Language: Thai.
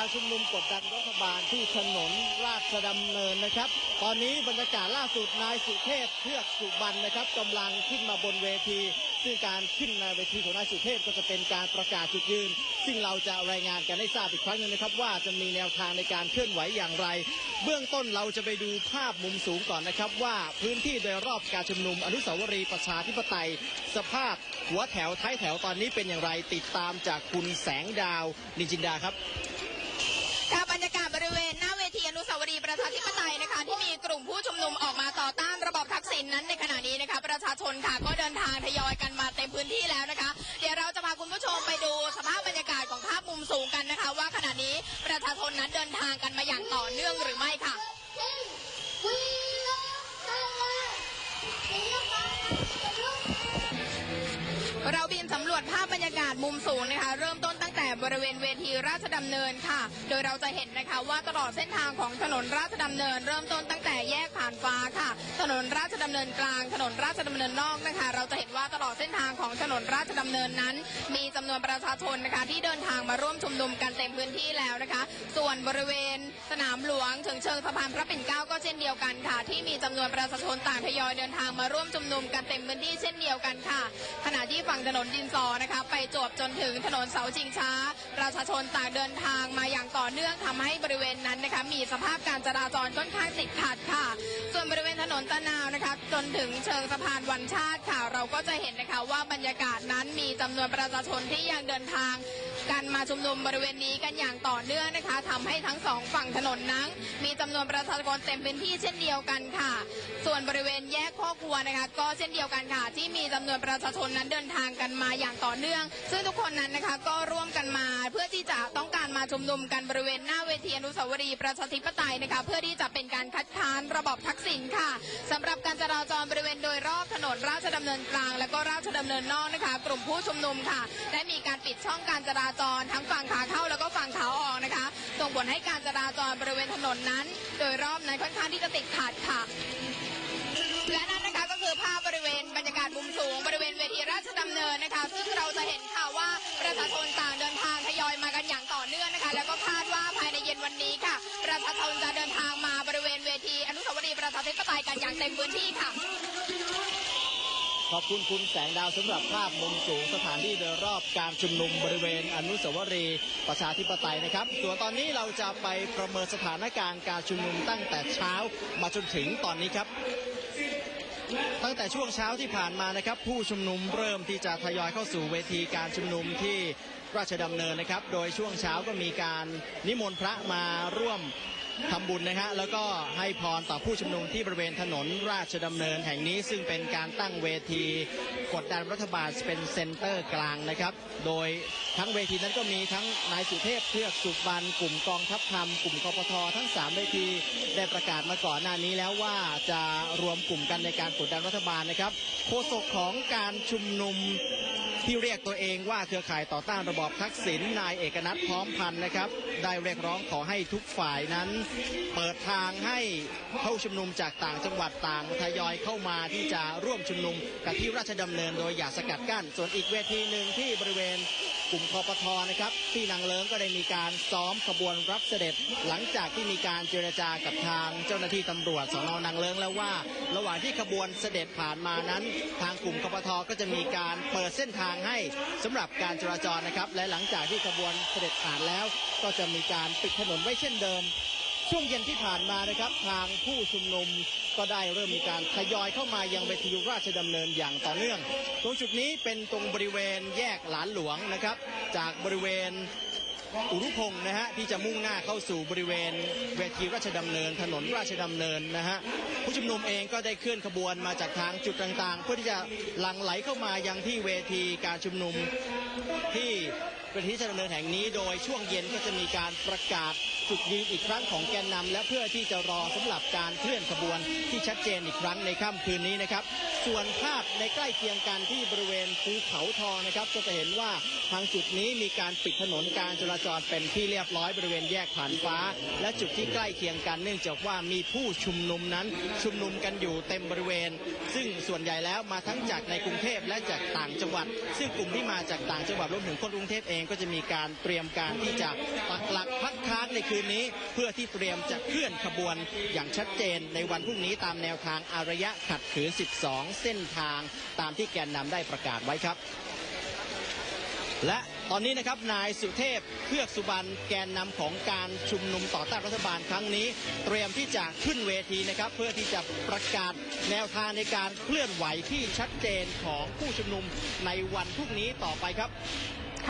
การชุมนุมกดดันรัฐบาลที่ถนนราชดำเนินนะครับ ตอนนี้บรรยากาศล่าสุดนายสุเทพเทือกสุบรรณนะครับกำลังขึ้นมาบนเวที ซึ่งการขึ้นในเวทีของนายสุเทพก็จะเป็นการประกาศจุดยืน ซึ่งเราจะรายงานกันให้ทราบอีกครั้งหนึงนะครับ ว่าจะมีแนวทางในการเคลื่อนไหวอย่างไร เบื้องต้นเราจะไปดูภาพมุมสูงก่อนนะครับว่าพื้นที่โดยรอบการชุมนุมอนุสาวรีย์ประชาธิปไตย สภาพหัวแถวท้ายแถวตอนนี้เป็นอย่างไรติดตามจากคุณแสงดาวนินจินดาครับ ประชาธิปไตยนะคะที่มีกลุ่มผู้ชุมนุมออกมาต่อต้านระบอบทักษิณนั้นในขณะนี้นะคะประชาชนค่ะก็เดินทางทยอยกันมาเต็มพื้นที่แล้วนะคะ เดี๋ยวเราจะพาคุณผู้ชมไปดูสภาพบรรยากาศของภาพมุมสูงกันนะคะ ว่าขณะนี้ประชาชนนั้นเดินทางกันมาอย่างต่อเนื่องหรือไม่ค่ะเราบินสำรวจภาพบรรยากาศมุมสูงนะคะเริ่มต้นตั้ง แต่บริเวณเวทีราชดำเนินค่ะ โดยเราจะเห็นนะคะว่าตลอดเส้นทางของถนนราชดำเนิน เริ่มต้นตั้งแต่แยกผ่านฟ้าค่ะ ถนนราชดำเนินกลาง ถนนราชดำเนินนอกนะคะ เราจะเห็นว่าตลอดเส้นทางของถนนราชดำเนินนั้น มีจำนวนประชาชนนะคะที่เดินทางมาร่วมชุมนุมกันเต็มพื้นที่แล้วนะคะ ส่วนบริเวณสนามหลวงถึงเชิงสะพานพระปิ่นเกล้าก็เช่นเดียวกันค่ะ ที่มีจำนวนประชาชนต่างทยอยเดินทางมาร่วมชุมนุมกันเต็มพื้นที่เช่นเดียวกันค่ะ ขณะที่ฝั่งถนนดินซอนะคะ ไปจบจนถึงถนนเสาชิงช้าประชาชนต่างเดินทางมาอย่างต่อเนื่องทำให้บริเวณนั้นนะคะมีสภาพการจราจรค่อนข้างติดขัดค่ะ ส่วนบริเวณถนนตะนาวนะคะจนถึงเชิงสะพานวันชาติค่ะ เราก็จะเห็นนะคะว่าบรรยากาศนั้นมีจำนวนประชาชนที่ยังเดินทาง การมาชุมนุมบริเวณนี้กันอย่างต่อเนื่องนะคะทำให้ทั้งสองฝั่งถนนนั้น มีจำนวนประชาชนเต็มพื้นที่เช่นเดียวกันค่ะ ส่วนบริเวณแยกข้อครัวนะคะ ก็เช่นเดียวกันค่ะ ที่มีจำนวนประชาชนนั้นเดินทางกันมาอย่างต่อเนื่อง ซึ่งทุกคนนั้นนะคะก็ร่วมกันมาเพื่อที่จะต้องการมาชุมนุมกันบริเวณหน้าเวทีอนุสาวรีย์ประชาธิปไตยนะคะเพื่อที่จะเป็นการคัดค้านระบอบทักษิณค่ะสำหรับการจราจรบริเวณโดยรอบถนนราชดำเนินกลาง และก็ราชดำเนินนอกนะคะ กลุ่มผู้ชุมนุมค่ะ ได้มีการปิดช่องการจราจรทั้งฝั่งขาเข้าแล้วก็ฝั่งขาออกนะคะส่งผลให้การจราจรบริเวณถนนนั้น โดยรอบนั้นค่อนข้างที่จะติดขัดค่ะและนั่นนะคะก็คือภาพบริเวณบรรยากาศมุมสูง บริเวณเวทีราชดำเนินนะคะ ซึ่งเราจะเห็นค่ะว่าประชาชนต่างเดินทางทยอยมากันอย่างต่อเนื่องนะคะ แล้วก็คาดว่าภายในเย็นวันนี้ค่ะ ประชาชนจะเดินทางมาบริเวณเวทีอนุสาวรีย์ประชาธิปไตยกันอย่างเต็มพื้นที่ค่ะ ขอบคุณคุณแสงดาวสำหรับภาพมุมสูงสถานที่โดยรอบการชุมนุมบริเวณอนุสาวรีย์ประชาธิปไตยนะครับส่วนตอนนี้เราจะไปประเมินสถานการณ์การชุมนุมตั้งแต่เช้ามาจนถึงตอนนี้ครับตั้งแต่ช่วงเช้าที่ผ่านมานะครับ ผู้ชุมนุมเริ่มที่จะทยอยเข้าสู่เวทีการชุมนุมที่ราชดำเนินนะครับ โดยช่วงเช้าก็มีการนิมนต์พระมาร่วม ทำบุญนะฮะแล้วก็ให้พรต่อผู้ชุมนุมที่บริเวณถนนราชดำเนินแห่งนี้ซึ่งเป็นการตั้งเวทีกดดันรัฐบาลเป็นเซ็นเตอร์กลางนะครับ โดยทั้งเวทีนั้นก็มีทั้งนายสุเทพเทือกสุบรรณกลุ่มกองทัพธรรมกลุ่มกปททั้ง 3 เวทีได้ประกาศมาก่อนหน้านี้แล้วว่าจะรวมกลุ่มกันในการกดดันรัฐบาลนะครับโฆษกของการชุมนุม ที่เรียกตัวเองว่าเครือข่ายต่อต้านระบอบทักษิณนายเอกนัทพร้อมพันธ์นะครับ ได้เรียกร้องขอให้ทุกฝ่ายนั้น เปิดทางให้เข้าชุมนุมจากต่างจังหวัดต่างทยอยเข้ามาที่จะร่วมชุมนุมกับที่ราชดำเนินโดยอย่าสกัดกั้น ส่วนอีกเวทีหนึ่งที่บริเวณ กลุ่มคอปทนะครับที่นางเลิ้งก็ได้มีการซ้อมขบวนรับเสด็จ หลังจากที่มีการเจรจากับทางเจ้าหน้าที่ตำรวจสนนางเลิ้งแล้วว่า ระหว่างที่ขบวนเสด็จผ่านมานั้น ทางกลุ่มคอปทก็จะมีการเปิดเส้นทางให้สำหรับการจราจรนะครับ และหลังจากที่ขบวนเสด็จผ่านแล้ว ก็จะมีการปิดถนนไว้เช่นเดิม ช่วงเย็นที่ผ่านมานะครับ ทางผู้ชุมนุม ก็ได้เริ่มมีการทยอยเข้ามายังเวทีราชดำเนินอย่างต่อเนื่อง ตรงจุดนี้เป็นตรงบริเวณแยกหลานหลวงนะครับ จากบริเวณอุรุพงศ์นะฮะที่จะมุ่งหน้าเข้าสู่บริเวณเวทีราชดำเนิน ถนนราชดำเนินนะฮะผู้ชุมนุมเองก็ได้เคลื่อนขบวนมาจากทางจุดต่างๆ เพื่อที่จะหลั่งไหลเข้ามายังที่เวทีการชุมนุมที่เวทีราชดำเนินแห่งนี้ โดยช่วงเย็นก็จะมีการประกาศ จุดยืนอีกครั้งของแกนนำและเพื่อที่จะรอสำหรับการเคลื่อนขบวนที่ชัดเจนอีกครั้งในค่ำคืนนี้นะครับ ส่วนภาพในใกล้เคียงกันที่บริเวณภูเขาทองนะครับ ก็จะเห็นว่าทางจุดนี้มีการปิดถนนการจราจรเป็นที่เรียบร้อยบริเวณแยกผ่านฟ้า และจุดที่ใกล้เคียงกันเนื่องจากว่ามีผู้ชุมนุมนั้นชุมนุมกันอยู่เต็มบริเวณ ซึ่งส่วนใหญ่แล้วมาทั้งจากในกรุงเทพและจากต่างจังหวัด ซึ่งกลุ่มที่มาจากต่างจังหวัดรวมถึงคนกรุงเทพเองก็จะมีการเตรียมการที่จะปักหลักพักค้างในคืนนี้เพื่อที่เตรียมจะเคลื่อนขบวนอย่างชัดเจนในวันพรุ่งนี้ตามแนวทางอารยะขัดขืน12 เส้นทางตามที่แกนนำได้ประกาศไว้ครับ และตอนนี้นะครับนายสุเทพเพือกสุบรรณแกนนำของการชุมนุมต่อต้านรัฐบาลครั้งนี้ เตรียมที่จะขึ้นเวทีนะครับ เพื่อที่จะประกาศแนวทางในการเคลื่อนไหวที่ชัดเจนของผู้ชุมนุมในวันพรุ่งนี้ต่อไปครับ